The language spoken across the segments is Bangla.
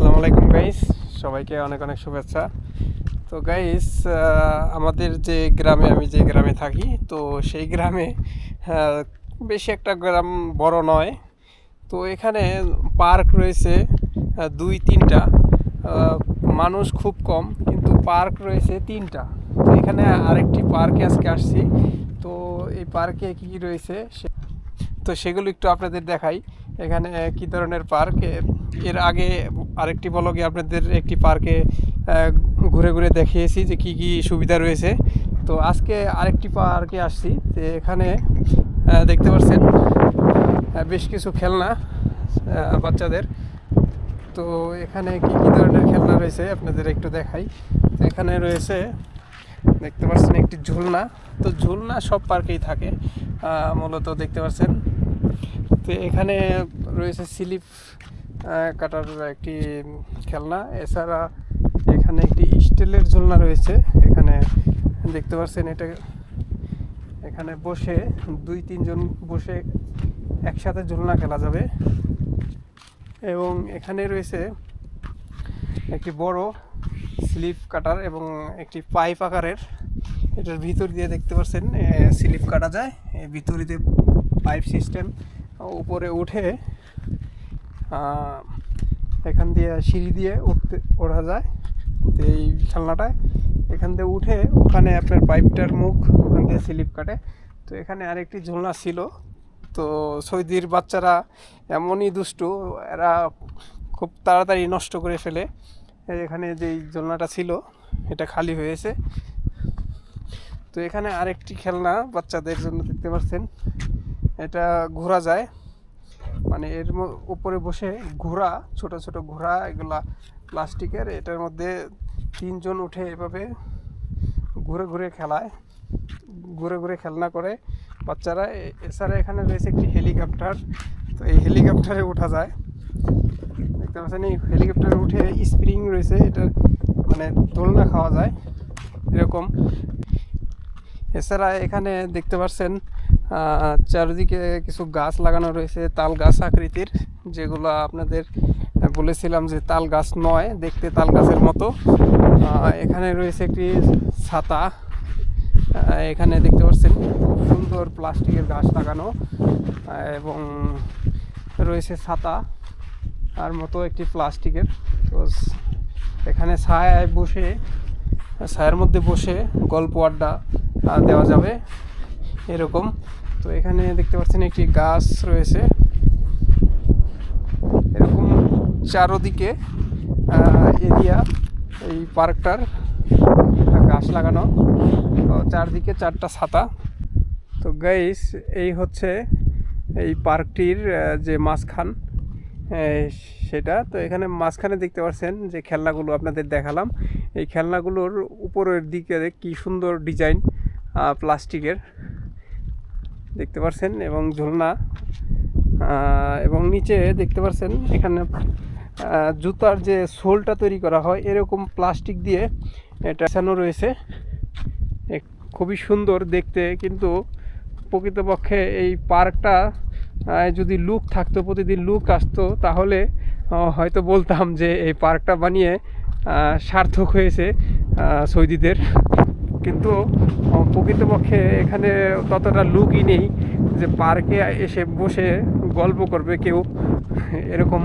আসসালামু আলাইকুম গাইস সবাইকে অনেক অনেক শুভেচ্ছা। তো গাইস আমাদের যে গ্রামে, আমি যে গ্রামে থাকি, তো সেই গ্রামে বেশি একটা গ্রাম বড় নয়। তো এখানে পার্ক রয়েছে দুই, তিনটা। মানুষ খুব কম, কিন্তু পার্ক রয়েছে তিনটা। তো এখানে আরেকটি পার্কে আজকে আসছি। তো এই পার্কে কী কী রয়েছে তো সেগুলো একটু আপনাদের দেখাই। এখানে কি ধরনের পার্ক? এর আগে আরেকটি বলগে আপনাদের একটি পার্কে ঘুরে ঘুরে দেখিয়েছি যে কি কি সুবিধা রয়েছে। তো আজকে আরেকটি পার্কে আসছি তো এখানে দেখতে পাচ্ছেন বেশ কিছু খেলনা বাচ্চাদের। তো এখানে কি কি ধরনের খেলনা রয়েছে আপনাদের একটু দেখাই। তো এখানে রয়েছে, দেখতে পাচ্ছেন একটি ঝুলনা। তো ঝুলনা সব পার্কেই থাকে মূলত দেখতে পাচ্ছেন তো এখানে রয়েছে স্লিপ কাটার একটি খেলনা। এছাড়া এখানে একটি স্টিলের ঝুলনা রয়েছে। এখানে দেখতে পাচ্ছেন এটা এখানে বসে দুই, তিনজন বসে একসাথে ঝুলনা খেলা যাবে। এবং এখানে রয়েছে একটি বড় স্লিপ কাটার এবং একটি পাইপ আকারের। এটার ভিতর দিয়ে দেখতে পাচ্ছেন স্লিপ কাটা যায়। এর ভিতরে দিয়ে পাইপ সিস্টেম, উপরে উঠে এখান দিয়ে সিঁড়ি দিয়ে উঠতে ওঠা যায়। তো এই খেলনাটায়। এখান দিয়ে উঠে ওখানে আপনার পাইপটার মুখ, ওখান দিয়ে স্লিপ কাটে। তো এখানে আরেকটি ঝুলনা ছিল। তো সৌদির বাচ্চারা এমনই দুষ্টু, এরা খুব তাড়াতাড়ি নষ্ট করে ফেলে। এখানে যেই ঝুলনাটা ছিল, এটা খালি হয়েছে। তো এখানে আরেকটি খেলনা বাচ্চাদের জন্য দেখতে পাচ্ছেন। এটা ঘোরা যায়। মানে এর উপরে বসে ঘোড়া, ছোট ছোট ঘোড়া, এগুলা প্লাস্টিকের, এটার মধ্যে তিনজন উঠে এভাবে ঘুরে ঘুরে খেলায়, ঘুরে ঘুরে খেলনা করে। বাচ্চারা এছাড়া এখানে রয়েছে একটি হেলিকপ্টার, তো এই হেলিকপ্টারে ওঠা যায়। দেখতে পাচ্ছেন, এই হেলিকপ্টারে উঠে স্প্রিং রয়েছে এটা মানে দোলনা খাওয়া যায়, এরকম। এছাড়া এখানে দেখতে পাচ্ছেন চারিদিকে কিছু গাছ লাগানো রয়েছে, তাল গাছ আকৃতির, যেগুলো আপনাদের বলেছিলাম যে তাল গাছ নয়, দেখতে তাল গাছের মতো। এখানে রয়েছে একটি ছাতা। এখানে দেখতে পাচ্ছেন খুব সুন্দর প্লাস্টিকের গাছ লাগানো। এবং রয়েছে ছাতা আর মতো একটি প্লাস্টিকের। তো এখানে ছায়ায় বসে, ছায়ার মধ্যে বসে গল্প আড্ডা দেওয়া যাবে। এরকম। তো এখানে দেখতে পাচ্ছেন একটি গাছ রয়েছে। এরকম চারোদিকে এরিয়া, এই পার্কটার গাছ লাগানো। তো চারদিকে চারটা ছাতা। তো গাইস, এই হচ্ছে এই পার্কটির যে মাঝখান সেটা। তো এখানে মাঝখানে দেখতে পাচ্ছেন যে খেলনাগুলো আপনাদের দেখালাম। এই খেলনাগুলোর উপরের দিকে কি সুন্দর ডিজাইন প্লাস্টিকের। দেখতে পাচ্ছেন এবং ঝুলনা এবং নিচে দেখতে পাচ্ছেন এখানে জুতার যে সোলটা তৈরি করা হয়, এরকম প্লাস্টিক দিয়ে এটা ছানো রয়েছে। খুবই সুন্দর দেখতে, কিন্তু প্রকৃতপক্ষে এই পার্কটা যদি লুক থাকতো, প্রতিদিন লুক আসতো, তাহলে হয়তো বলতাম যে এই পার্কটা বানিয়ে সার্থক হয়েছে সৌদিদের। কিন্তু প্রকৃতপক্ষে এখানে ততটা লুকই নেই যে পার্কে এসে বসে গল্প করবে কেউ। এরকম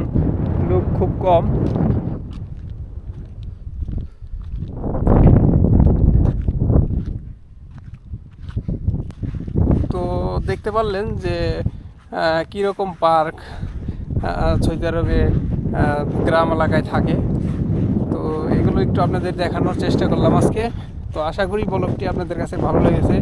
লোক খুব কম। তো দেখতে পারলেন যে কীরকম পার্ক সৌদি গ্রাম এলাকায় থাকে। তো এগুলো একটু আপনাদের দেখানোর চেষ্টা করলাম আজকে। তো আশা করি ব্লগটি আপনাদের কাছে ভালো লেগেছে।